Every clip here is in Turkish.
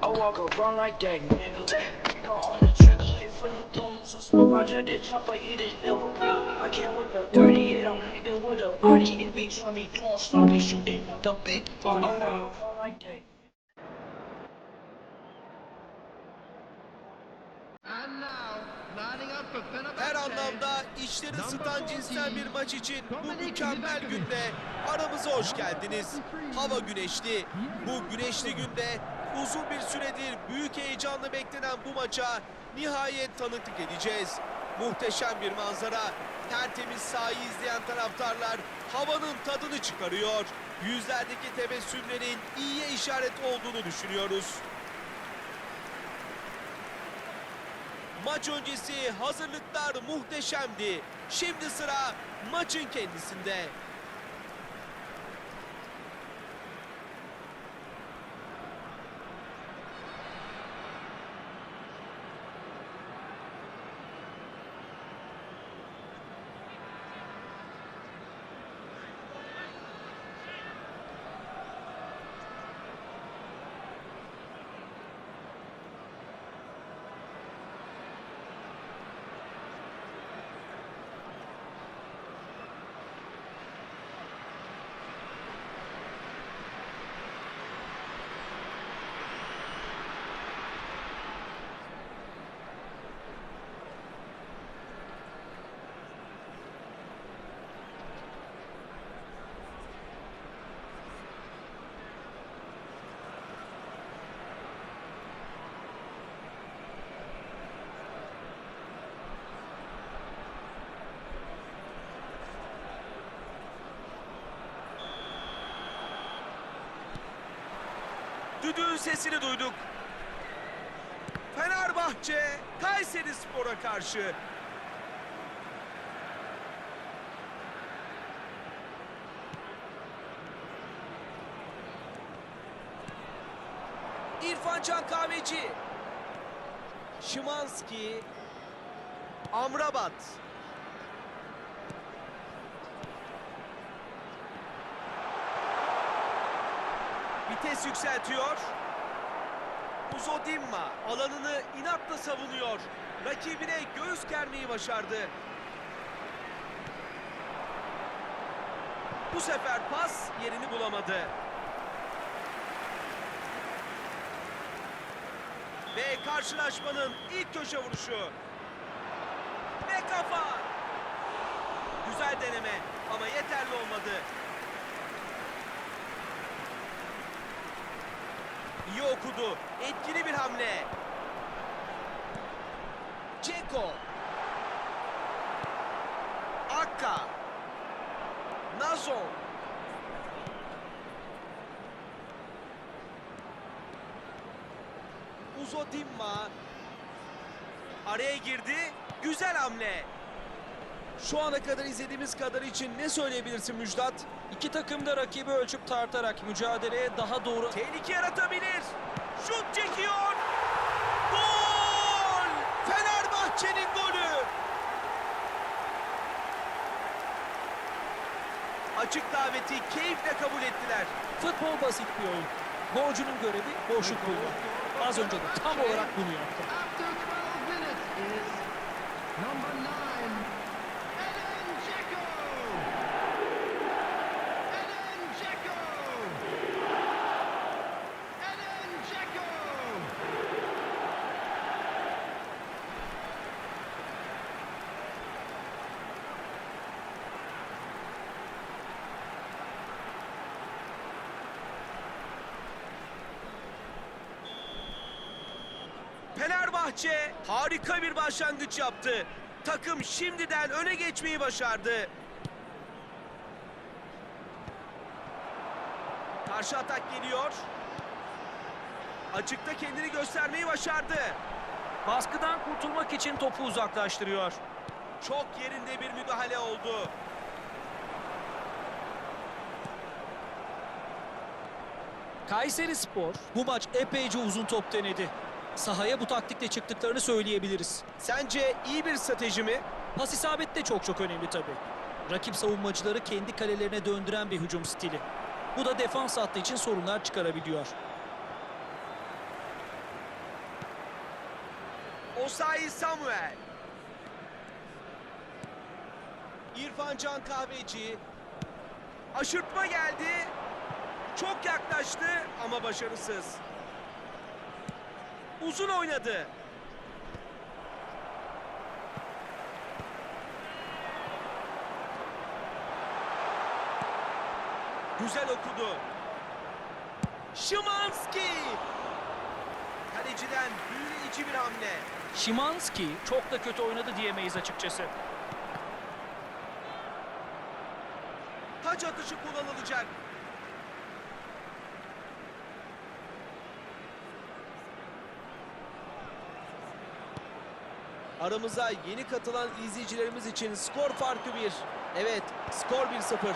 I walk around like that on Roger chopper, it is never. I can't with the 38, I'm nigga with a party. It be 20 doing sloppy shooting the big party. I walk around like that. Her anlamda içleri ısıtan cinsten bir maç için bu mükemmel günde aramıza hoş geldiniz. Hava güneşli. Bu güneşli günde uzun bir süredir büyük heyecanla beklenen bu maça nihayet tanıklık edeceğiz. Muhteşem bir manzara. Tertemiz sahayı izleyen taraftarlar havanın tadını çıkarıyor. Yüzlerdeki tebessümlerin iyiye işaret olduğunu düşünüyoruz. Maç öncesi hazırlıklar muhteşemdi. Şimdi sıra maçın kendisinde. Düdüğün sesini duyduk. Fenerbahçe Kayseri Spor'a karşı. İrfan Can Kahveci. Şimanski. Amrabat. Vites yükseltiyor. Uzodimma alanını inatla savunuyor. Rakibine göğüs germeyi başardı. Bu sefer pas yerini bulamadı. Ve karşılaşmanın ilk köşe vuruşu. Ve kafa. Güzel deneme ama yeterli olmadı. İyi okudu. Etkili bir hamle. Ceko. Akka. Nazo. Uzodimma. Araya girdi. Güzel hamle. Şu ana kadar izlediğimiz kadar için ne söyleyebilirsin Müjdat? İki takım da rakibi ölçüp tartarak mücadeleye daha doğru Tehlike yaratabilir. Şut çekiyor. Gol! Fenerbahçe'nin golü. Açık daveti keyifle kabul ettiler. futbol basit bir oyun. Golcünün görevi boşluk bulmak. Az önce de tam olarak bunu yaptı. After 12 minutes is number 9, Eden Dzeko. Eden Dzeko. Eden Dzeko. Fenerbahçe harika bir başlangıç yaptı. Takım şimdiden öne geçmeyi başardı. Karşı atak geliyor. Açıkta kendini göstermeyi başardı. Baskıdan kurtulmak için topu uzaklaştırıyor. Çok yerinde bir müdahale oldu. Kayseri Spor bu maç epeyce uzun top denedi. Sahaya bu taktikle çıktıklarını söyleyebiliriz. Sence iyi bir strateji mi? Pas isabet de çok çok önemli tabii. Rakip savunmacıları kendi kalelerine döndüren bir hücum stili. Bu da defans hattı için sorunlar çıkarabiliyor. Osayi Samuel. İrfan Can Kahveci. Aşırtma geldi. Çok yaklaştı ama başarısız. Uzun oynadı. Güzel okudu. Şimanski. Kaleciden büyüleyici bir hamle. Şimanski çok da kötü oynadı diyemeyiz açıkçası. Taç atışı kullanılacak. Aramıza yeni katılan izleyicilerimiz için skor farkı 1. Evet, skor 1-0.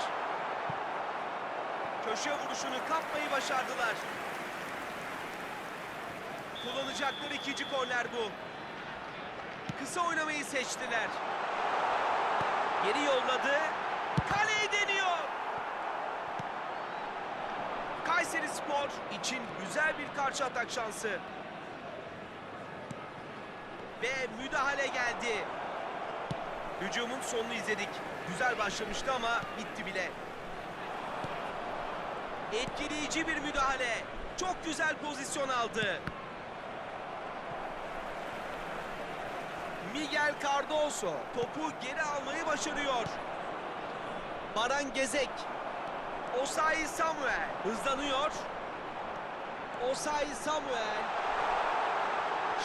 Köşe vuruşunu kapmayı başardılar. Kullanacakları ikinci korner bu. Kısa oynamayı seçtiler. Geri yolladı. Kaleyi deniyor. Kayseri Spor için güzel bir karşı atak şansı. Ve müdahale geldi. Hücumun sonunu izledik. Güzel başlamıştı ama bitti bile. Etkileyici bir müdahale. Çok güzel pozisyon aldı. Miguel Cardoso topu geri almayı başarıyor. Baran Gezek. Osayi Samuel hızlanıyor. Osayi Samuel.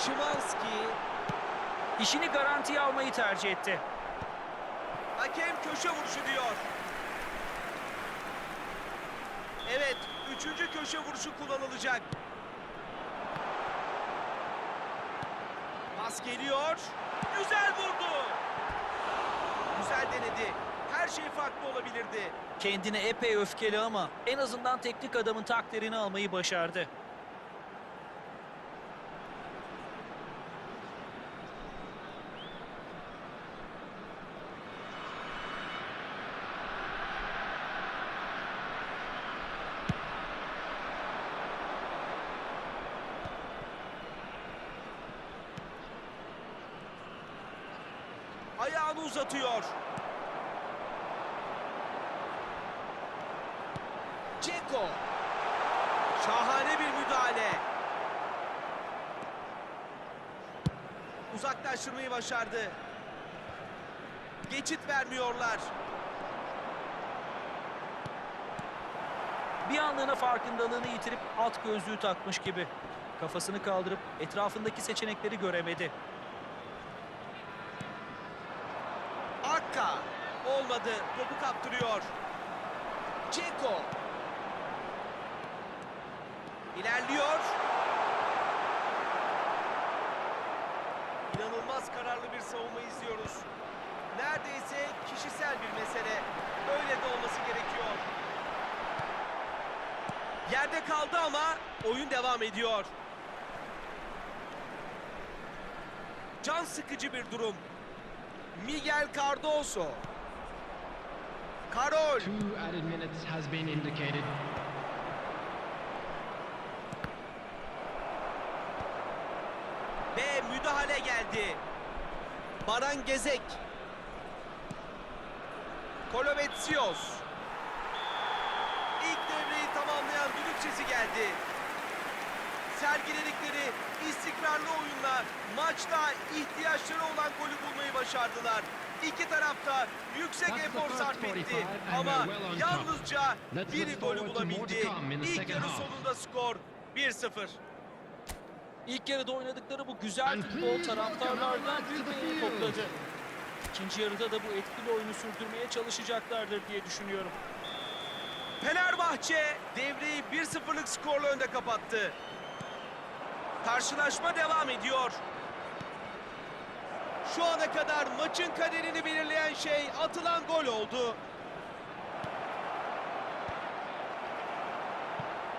Şimanski. İşini garantiye almayı tercih etti. Hakem köşe vuruşu diyor. Evet, üçüncü köşe vuruşu kullanılacak. Pas geliyor. Güzel vurdu. Güzel denedi. Her şey farklı olabilirdi. Kendine epey öfkeli ama en azından teknik adamın takdirini almayı başardı. Ayağını uzatıyor. Ceko. Şahane bir müdahale. Uzaklaştırmayı başardı. Geçit vermiyorlar. Bir anlığına farkındalığını yitirip alt gözlüğü takmış gibi. Kafasını kaldırıp etrafındaki seçenekleri göremedi. Akka. Olmadı. Topu kaptırıyor. Ceko. İlerliyor. İnanılmaz kararlı bir savunma izliyoruz. Neredeyse kişisel bir mesele. Öyle de olması gerekiyor. Yerde kaldı ama oyun devam ediyor. Can sıkıcı bir durum. Miguel Cardoso. Karol. Two added minutes has been indicated. Ve müdahale geldi. Baran Gezek. Kolometsios. İlk devreyi tamamlayan düdük sesi geldi. Sergiledikleri istikrarlı oyunla maçta ihtiyaçları olan golü bulmayı başardılar. İki tarafta yüksek efor sarf etti 45 and ama yalnızca bir golü bulabildi. İlk yarı sonunda skor 1-0. İlk yarıda oynadıkları bu güzel futbol taraftarlardan field. topladı. İkinci yarıda da bu etkili oyunu sürdürmeye çalışacaklardır diye düşünüyorum. Fenerbahçe devreyi 1-0'lık skorla önde kapattı. Karşılaşma devam ediyor. Şu ana kadar maçın kaderini belirleyen şey atılan gol oldu.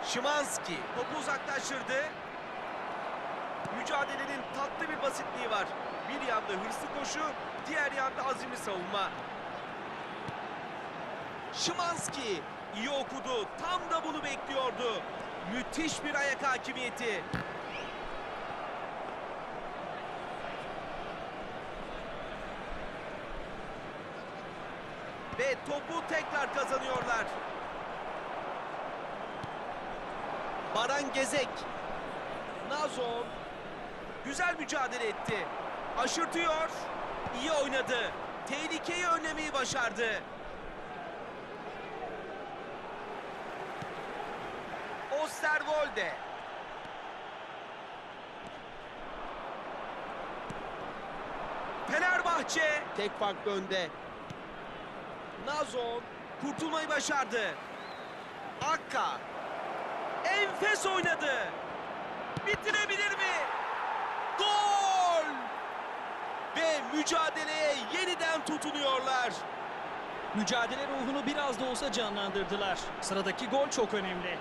Şimanski topu uzaklaştırdı. Mücadelenin tatlı bir basitliği var. Bir yanda hırslı koşu, diğer yanda azimli savunma. Şimanski iyi okudu. Tam da bunu bekliyordu. Müthiş bir ayak hakimiyeti. Ve topu tekrar kazanıyorlar. Baran Gezek. Nazon. Güzel mücadele etti. Aşırtıyor. İyi oynadı. Tehlikeyi önlemeyi başardı. Osterwolde. Fenerbahçe tek farklı önde. Nazon kurtulmayı başardı. Akka enfes oynadı. Bitirebilir mi? Gol! Ve mücadeleye yeniden tutunuyorlar. Mücadele ruhunu biraz da olsa canlandırdılar. Sıradaki gol çok önemli.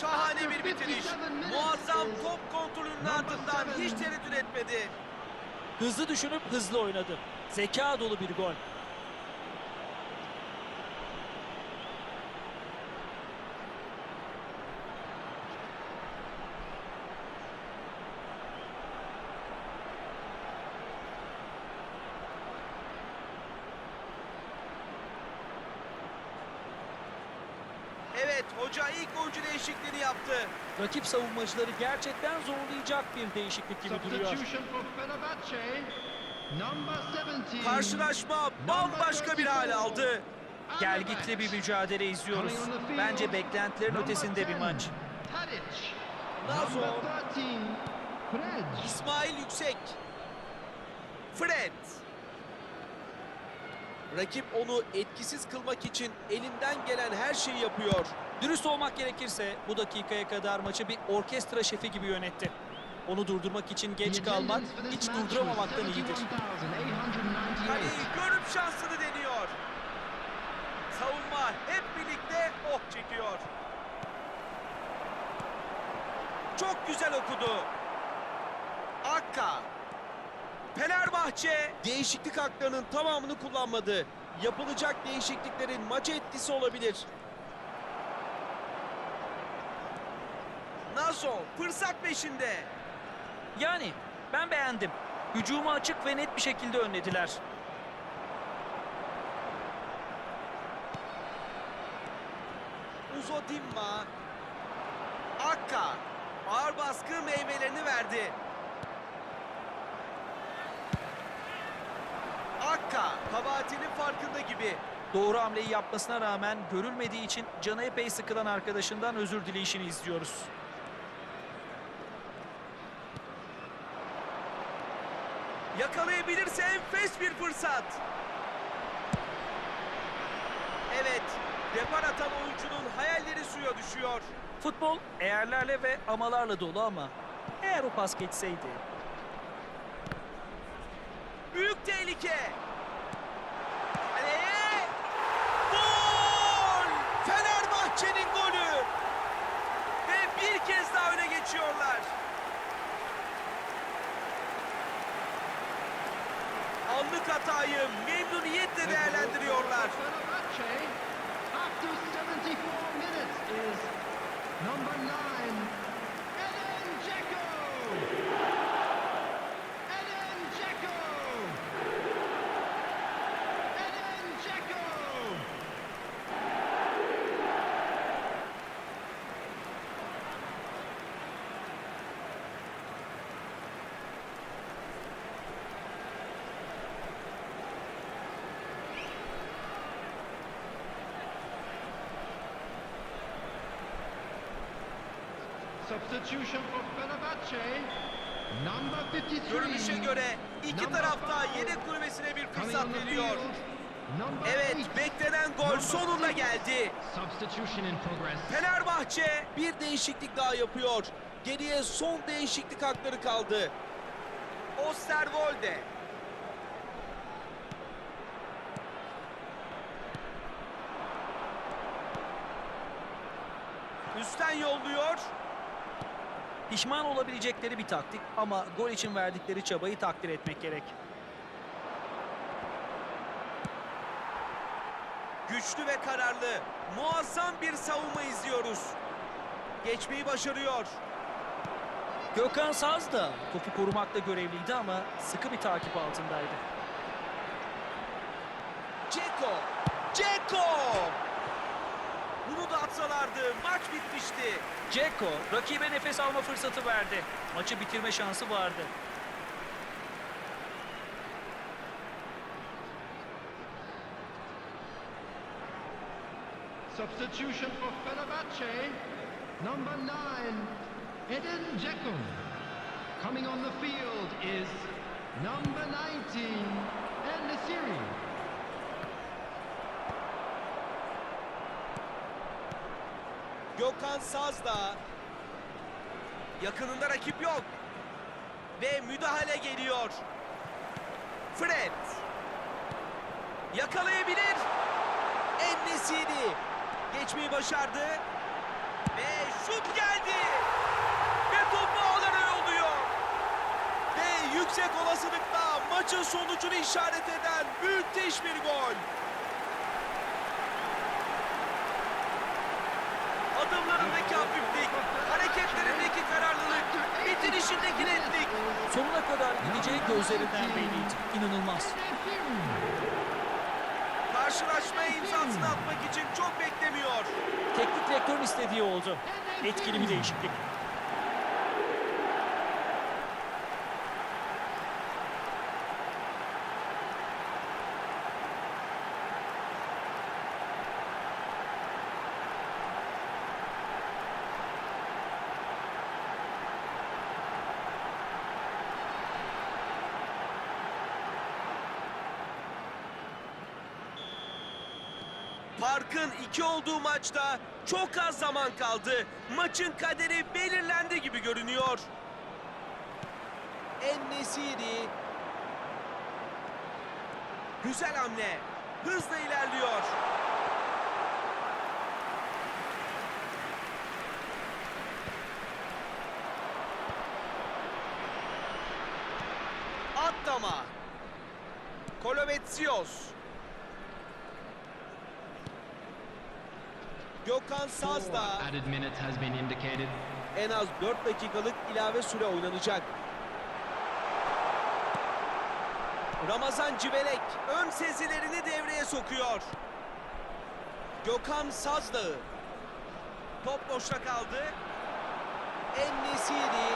Şahane bir bitiriş. Muazzam top kontrolünün ardından hiç tereddüt etmedi. Hızlı düşünüp hızlı oynadı. Zeka dolu bir gol. Evet hoca ilk oyuncu değişikliğini yaptı. Rakip savunmacıları gerçekten zorlayacak bir değişiklik gibi duruyor. Substitution for Fenerbahçe. Number 17. Karşılaşma bambaşka bir hal aldı. Gelgitli bir mücadele izliyoruz. Bence beklentilerin ötesinde bir maç. Nazo. Number 13. Fred. İsmail Yüksek. Fred. Rakip onu etkisiz kılmak için elinden gelen her şeyi yapıyor. Dürüst olmak gerekirse bu dakikaya kadar maçı bir orkestra şefi gibi yönetti. Onu durdurmak için geç kalmak hiç durduramamaktan iyidir. 71,898. Kaleyi görüp şansını deniyor. Savunma hep birlikte oh çekiyor. Çok güzel okudu. Akka. Fenerbahçe değişiklik haklarının tamamını kullanmadı. Yapılacak değişikliklerin maça etkisi olabilir. Nazo fırsat peşinde. Yani ben beğendim. Hücumu açık ve net bir şekilde önlediler. Uzodimma. Akka. Ağır baskı meyvelerini verdi. Akka kabahatinin farkında gibi. Doğru hamleyi yapmasına rağmen görülmediği için canı epey sıkılan arkadaşından özür dileyişini izliyoruz. Yakalayabilirse enfes bir fırsat. Evet, depar atan oyuncunun hayalleri suya düşüyor. Futbol eğerlerle ve amalarla dolu ama eğer o pas geçseydi Büyük tehlike. Kaleye. Gol! Fenerbahçe'nin golü. Ve bir kez daha öne geçiyorlar. Anlık hatayı memnuniyetle değerlendiriyorlar. After 74 minutes, is number 9, Eden Dzeko. Eden Dzeko. Eden Dzeko. Substitution for Fenerbahçe. Number 53. Görünüşe göre iki tarafta yedek kulübesine bir fırsat veriyor. Evet, beklenen gol sonunda geldi. Fenerbahçe bir değişiklik daha yapıyor. Geriye son değişiklik hakları kaldı. Osterwolde. Üstten yolluyor. Pişman olabilecekleri bir taktik ama gol için verdikleri çabayı takdir etmek gerek. Güçlü ve kararlı. Muazzam bir savunma izliyoruz. Geçmeyi başarıyor. Gökhan Saz da topu korumakla görevliydi ama sıkı bir takip altındaydı. Ceko. Ceko. Bunu da atsalardı maç bitmişti. Ceko rakibe nefes alma fırsatı verdi. Maçı bitirme şansı vardı. Substitution for Fenerbahce. Number nine, Eden Dzeko. Coming on the field is number 19, and Gökhan Sazda. Yakınında rakip yok. Ve müdahale geliyor. Fred. Yakalayabilir. Ennesini. Geçmeyi başardı. Ve şut geldi. Ve topu ağlara yolluyor. Ve yüksek olasılıkla maçın sonucunu işaret eden müthiş bir gol. Kadar gideceği gözlerinden belliydi. İnanılmaz. Karşılaşmaya imzasını atmak için çok beklemiyor. Teknik direktörün istediği oldu. Etkili bir değişiklik. Farkın iki olduğu maçta çok az zaman kaldı. Maçın kaderi belirlendi gibi görünüyor. En-Nesyri. Güzel hamle. Hızla ilerliyor. Atlama. Kolometsios. Gökhan Sazda en az 4 dakikalık ilave süre oynanacak. Ramazan Civelek ön sezilerini devreye sokuyor. Gökhan Sazdağı. Top boşta kaldı. En-Nesiri.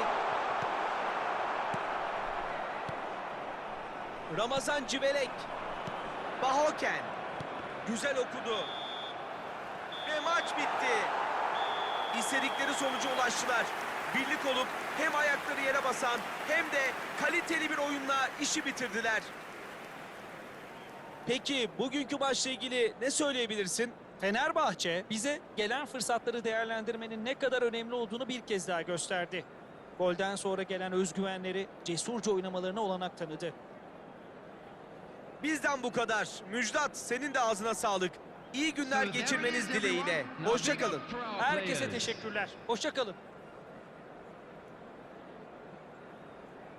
Ramazan Civelek. Bahoken. Güzel okudu. Bitti. İstedikleri sonuca ulaştılar. Birlik olup hem ayakları yere basan hem de kaliteli bir oyunla işi bitirdiler. Peki bugünkü maçla ilgili ne söyleyebilirsin? Fenerbahçe bize gelen fırsatları değerlendirmenin ne kadar önemli olduğunu bir kez daha gösterdi. Golden sonra gelen özgüvenleri cesurca oynamalarına olanak tanıdı. Bizden bu kadar. Müjdat senin de ağzına sağlık. İyi günler geçirmeniz dileğiyle. Hoşçakalın. Herkese teşekkürler. Hoşçakalın.